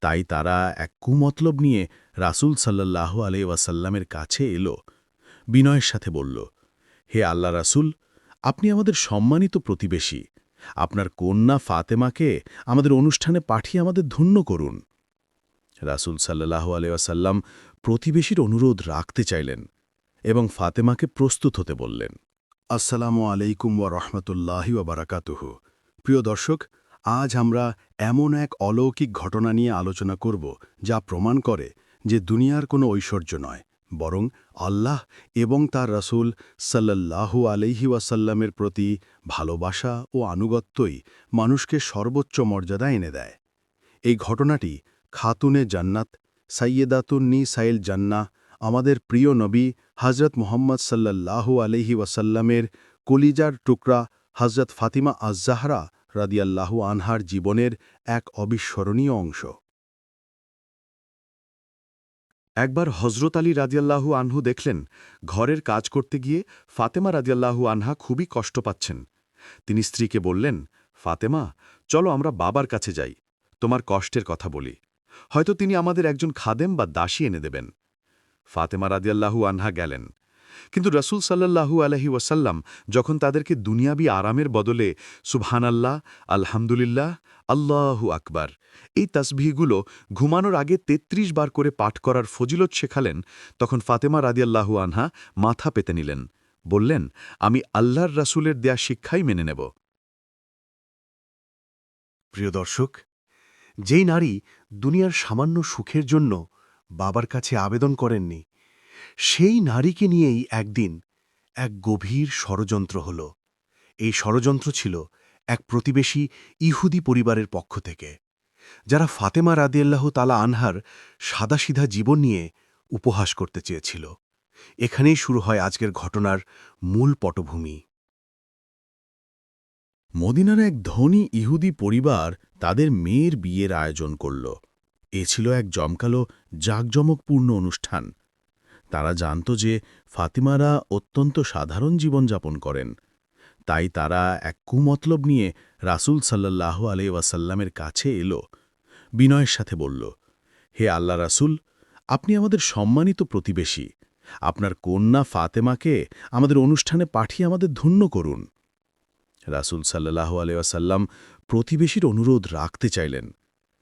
তাই তারা এক কুমতলব নিয়ে রাসূল সাল্লাহ আলাই ওয়াসাল্লামের কাছে এলো। বিনয়ের সাথে বলল, হে আল্লাহ রাসূল, আপনি আমাদের সম্মানিত প্রতিবেশী। আপনার কন্যা ফাতেমাকে আমাদের অনুষ্ঠানে পাঠিয়ে আমাদের ধন্য করুন। রাসূল সাল্লাহ আলাইসাল্লাম প্রতিবেশীর অনুরোধ রাখতে চাইলেন এবং ফাতেমাকে প্রস্তুত হতে বললেন। আসসালামু আলাইকুম ওয়া রহমতুল্লাহি ওয়া বারাকাতুহু। প্রিয় দর্শক আজ আমরা এমন এক অলৌকিক ঘটনা নিয়ে আলোচনা করব, যা প্রমাণ করে যে দুনিয়ার কোনো ঐশ্বর্য নয়, বরং আল্লাহ এবং তার রাসূল সাল্লাল্লাহু আলাইহি ওয়াসাল্লামের প্রতি ভালোবাসা ও আনুগত্যই মানুষকে সর্বোচ্চ মর্যাদা এনে দেয়। এই ঘটনাটি খাতুনে জান্নাত সাইয়েদাতুন্নি সাইল জান্না আমাদের প্রিয় নবী হজরত মোহাম্মদ সাল্লাল্লাহু আলহি ওয়াসাল্লামের কলিজার টুকরা হজরত ফাতিমা আজ্জাহরা রাদিয়াল্লাহু আনহার জীবনের এক অবিস্মরণীয় অংশ। একবার হজরত আলী রাদিয়াল্লাহু আনহু দেখলেন, ঘরের কাজ করতে গিয়ে ফাতেমা রাদিয়াল্লাহু আনহা খুবই কষ্ট পাচ্ছেন। তিনি স্ত্রীকে বললেন, ফাতেমা, চলো আমরা বাবার কাছে যাই, তোমার কষ্টের কথা বলি। হয়তো তিনি আমাদের একজন খাদেম বা দাসী এনে দেবেন। ফাতেমা রাদিয়াল্লাহু আনহা গেলেন। কিন্তু রসুল সাল্লাল্লাহু আলহি ওয়াসাল্লাম যখন তাদেরকে দুনিয়াবি আরামের বদলে সুবহানাল্লাহ, আলহামদুলিল্লাহ, আল্লাহু আকবার, এই তসবিহগুলো ঘুমানোর আগে ৩৩ বার করে পাঠ করার ফজিলত শেখালেন, তখন ফাতেমা রাদিয়াল্লাহু আনহা মাথা পেতে নিলেন, বললেন, আমি আল্লাহর রাসূলের দেয়া শিক্ষাই মেনে নেব। প্রিয় দর্শক, যেই নারী দুনিয়ার সামান্য সুখের জন্য বাবার কাছে আবেদন করেননি সেই নারীকে নিয়েই একদিন এক গভীর ষড়যন্ত্র হল। এই ষড়যন্ত্র ছিল এক প্রতিবেশী ইহুদি পরিবারের পক্ষ থেকে, যারা ফাতেমা রাদিয়াল্লাহ তালা আনহার সাদাসিধা জীবন নিয়ে উপহাস করতে চেয়েছিল। এখানেই শুরু হয় আজকের ঘটনার মূল পটভূমি। মদিনার এক ধনী ইহুদি পরিবার তাদের মেয়ের বিয়ের আয়োজন করল। এ ছিল এক জমকালো, জাঁকজমকপূর্ণ অনুষ্ঠান। তারা জানত যে ফাতিমারা অত্যন্ত সাধারণ জীবনযাপন করেন। তাই তারা এক কুমতলব নিয়ে রাসূল সাল্লাহ আলাই ওয়াসাল্লামের কাছে এলো। বিনয়ের সাথে বলল, হে আল্লাহ রাসূল, আপনি আমাদের সম্মানিত প্রতিবেশী। আপনার কন্যা ফাতেমাকে আমাদের অনুষ্ঠানে পাঠিয়ে আমাদের ধন্য করুন। রাসূল সাল্লাহ আলাইসাল্লাম প্রতিবেশীর অনুরোধ রাখতে চাইলেন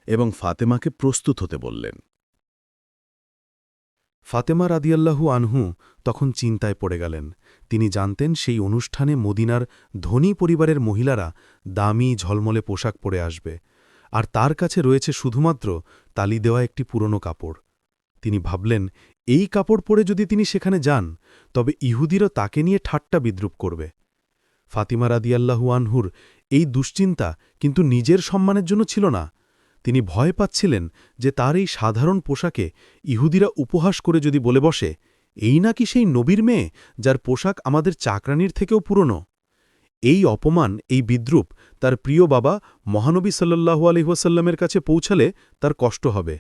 এবং ফাতেমাকে প্রস্তুত হতে বললেন। ফাতেমা রাদিয়াল্লাহু আনহু তখন চিন্তায় পড়ে গেলেন। তিনি জানতেন সেই অনুষ্ঠানে মদিনার ধনী পরিবারের মহিলারা দামি ঝলমলে পোশাক পরে আসবে। আর তার কাছে রয়েছে শুধুমাত্র তালি দেওয়া একটি পুরনো কাপড়। তিনি ভাবলেন, এই কাপড় পরে যদি তিনি সেখানে যান, তবে ইহুদিরও তাকে নিয়ে ঠাট্টা বিদ্রুপ করবে। ফাতিমা রাদিয়াল্লাহু আনহুর এই দুশ্চিন্তা কিন্তু নিজের সম্মানের জন্য ছিল না। তিনি ভয় পাচ্ছিলেন যে তার এই সাধারণ পোশাকে ইহুদিরা উপহাস করে যদি বলে বসে, এই নাকি সেই নবীর মেয়ে যার পোশাক আমাদের চাকরানির থেকেও পুরনো? এই অপমান, এই বিদ্রুপ তার প্রিয় বাবা মহানবী সাল্লাহু আলহিহাসাল্লামের কাছে পৌঁছালে তার কষ্ট হবে।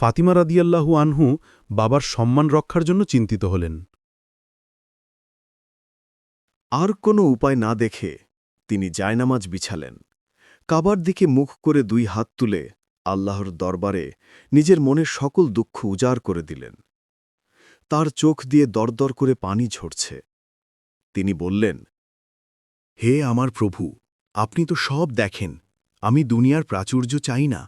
ফাতিমা রাদিয়াল্লাহু আনহু বাবার সম্মান রক্ষার জন্য চিন্তিত হলেন। আর কোনো উপায় না দেখে তিনি জায়নামাজ বিছালেন। কাবার দিকে মুখ করে দুই হাত তুলে আল্লাহর দরবারে নিজের মনের সকল দুঃখ উজাড় করে দিলেন। তার চোখ দিয়ে দরদর করে পানি ঝরছে। তিনি বললেন, হে আমার প্রভু, আপনি তো সব দেখেন, আমি দুনিয়ার প্রাচুর্য চাই না,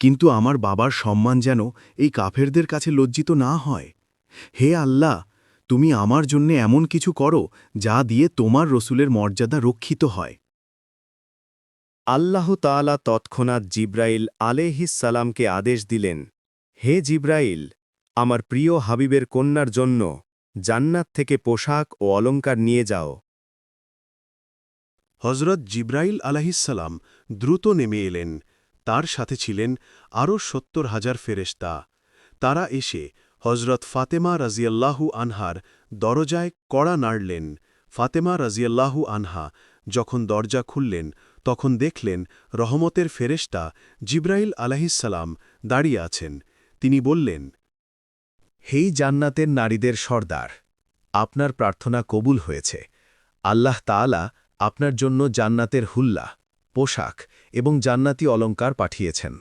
কিন্তু আমার বাবার সম্মান যেন এই কাফেরদের কাছে লজ্জিত না হয়। হে আল্লাহ, তুমি আমার জন্যে এমন কিছু করো যা দিয়ে তোমার রসুলের মর্যাদা রক্ষিত হয়। আল্লাহ তাআলা তৎক্ষণাৎ জিব্রাইল আলেহিসালামকে আদেশ দিলেন, হে জিব্রাইল, আমার প্রিয় হাবিবের কন্যার জন্য জান্নাত থেকে পোশাক ও অলঙ্কার নিয়ে যাও। হজরত জিব্রাইল আলাহিসাল্লাম দ্রুত নেমে এলেন। তার সাথে ছিলেন আরও সত্তর হাজার ফেরেশতা। তারা এসে হজরত ফাতেমা রাজিয়াল্লাহু আনহার দরজায় কড়া নাড়লেন। ফাতেমা রাজিয়াল্লাহু আনহা যখন দরজা খুললেন তখন দেখলেন রহমতের ফেরেশতা জিব্রাইল আলাহিসাল্লাম দাঁড়িয়ে আছেন। তিনি বললেন, হেই জান্নাতের নারীদের সর্দার, আপনার প্রার্থনা কবুল হয়েছে। আল্লাহ তাআলা আপনার জন্য জান্নাতের হুল্লা পোশাক এবং জান্নাতি অলঙ্কার পাঠিয়েছেন।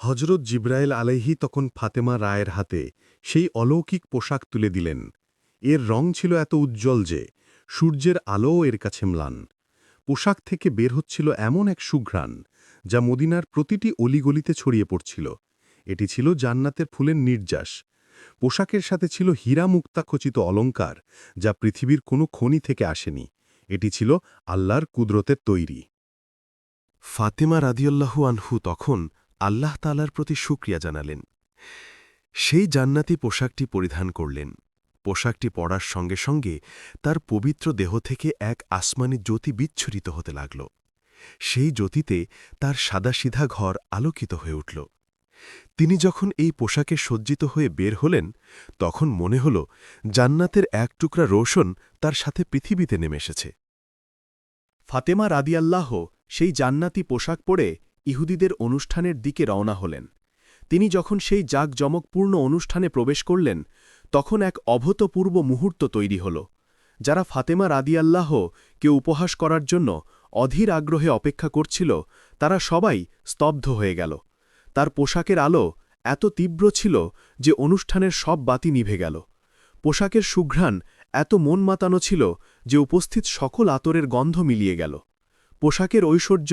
হজরত জিব্রাইল আলাইহি তখন ফাতেমা রায়ের হাতে সেই অলৌকিক পোশাক তুলে দিলেন। এর রং ছিল এত উজ্জ্বল যে সূর্যের আলোও এর কাছে ম্লান। পোশাক থেকে বের হচ্ছিল এমন এক সুঘ্রাণ, যা মদিনার প্রতিটি অলিগলিতে ছড়িয়ে পড়ছিল। এটি ছিল জান্নাতের ফুলের নির্যাস। পোশাকের সাথে ছিল হীরা মুক্তা খচিত অলঙ্কার, যা পৃথিবীর কোনো খনি থেকে আসেনি। এটি ছিল আল্লাহর কুদরতের তৈরি। ফাতেমা রাদিয়াল্লাহু আনহু তখন আল্লাহ তালার প্রতি শুক্রিয়া জানালেন। সেই জান্নাতি পোশাকটি পরিধান করলেন। পোশাকটি পরার সঙ্গে সঙ্গে তার পবিত্র দেহ থেকে এক আসমানি জ্যোতি বিচ্ছুরিত হতে লাগল। সেই জ্যোতিতে তার সাদাসিধা ঘর আলোকিত হয়ে উঠল। তিনি যখন এই পোশাকে সজ্জিত হয়ে বের হলেন, তখন মনে হল জান্নাতের এক টুকরা রোশন তার সাথে পৃথিবীতে নেমে এসেছে। ফাতেমা রাদিয়াল্লাহ সেই জান্নাতি পোশাক পরে ইহুদিদের অনুষ্ঠানের দিকে রওনা হলেন। তিনি যখন সেই জাঁকজমকপূর্ণ অনুষ্ঠানে প্রবেশ করলেন তখন এক অভূতপূর্ব মুহূর্ত তৈরি হল, যারা ফাতেমা রাদিয়াল্লাহ কে উপহাস করার জন্য অধীর আগ্রহে অপেক্ষা করছিল, তারা সবাই স্তব্ধ হয়ে গেল। তার পোশাকের আলো এত তীব্র ছিল যে অনুষ্ঠানের সব বাতি নিভে গেল। পোশাকের সুঘ্রাণ এত মন মাতানো ছিল যে উপস্থিত সকল আতরের গন্ধ মিলিয়ে গেল। পোশাকের ঐশ্বর্য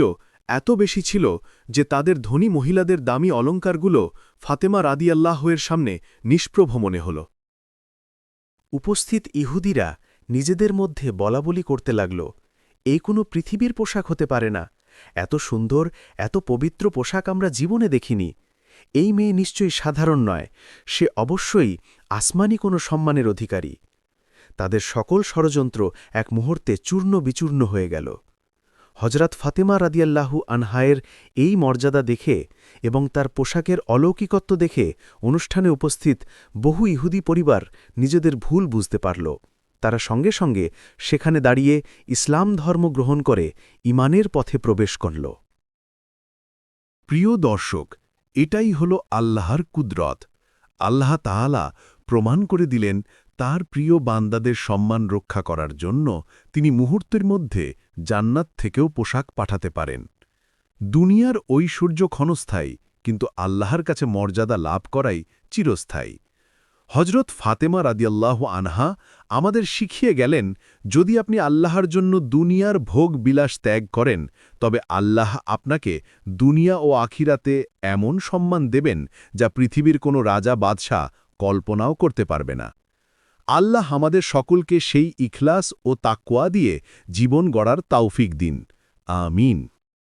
এত বেশি ছিল যে তাদের ধনী মহিলাদের দামি অলঙ্কারগুলো ফাতেমা রাদিয়াল্লাহের সামনে নিষ্প্রভ মনে হল। উপস্থিত ইহুদিরা নিজেদের মধ্যে বলাবলি করতে লাগল, এ কোনো পৃথিবীর পোশাক হতে পারে না। এত সুন্দর, এত পবিত্র পোশাক আমরা জীবনে দেখিনি। এই মেয়ে নিশ্চয়ই সাধারণ নয়। সে অবশ্যই আসমানি কোনো সম্মানের অধিকারী। তাদের সকল ষড়যন্ত্র এক মুহূর্তে চূর্ণ বিচূর্ণ হয়ে গেল। হজরত ফাতেমা রাদিয়াল্লাহু আনহায়ের এই মর্যাদা দেখে এবং তার পোশাকের অলৌকিকত্ব দেখে অনুষ্ঠানে উপস্থিত বহু ইহুদি পরিবার নিজেদের ভুল বুঝতে পারল। তারা সঙ্গে সঙ্গে সেখানে দাঁড়িয়ে ইসলাম ধর্ম গ্রহণ করে ইমানের পথে প্রবেশ করল। প্রিয় দর্শক, এটাই হল আল্লাহর কুদরত। আল্লাহ তাহালা প্রমাণ করে দিলেন তার প্রিয় বান্দাদের সম্মান রক্ষা করার জন্য তিনি মুহূর্তের মধ্যে জান্নাত থেকেও পোশাক পাঠাতে পারেন। দুনিয়ার ঐশ্বর্য ক্ষণস্থায়ী, কিন্তু আল্লাহর কাছে মর্যাদা লাভ করাই চিরস্থায়ী। হজরত ফাতেমা রাদিয়াল্লাহ আনহা আমাদের শিখিয়ে গেলেন, যদি আপনি আল্লাহর জন্য দুনিয়ার ভোগ বিলাস ত্যাগ করেন, তবে আল্লাহ আপনাকে দুনিয়া ও আখিরাতে এমন সম্মান দেবেন যা পৃথিবীর কোনো রাজা, বাদশাহ কল্পনাও করতে পারবে না। আল্লাহ আমাদের সকলকে সেই ইখলাস ও তাকোয়া দিয়ে জীবন গড়ার তাওফিক দিন। আমিন।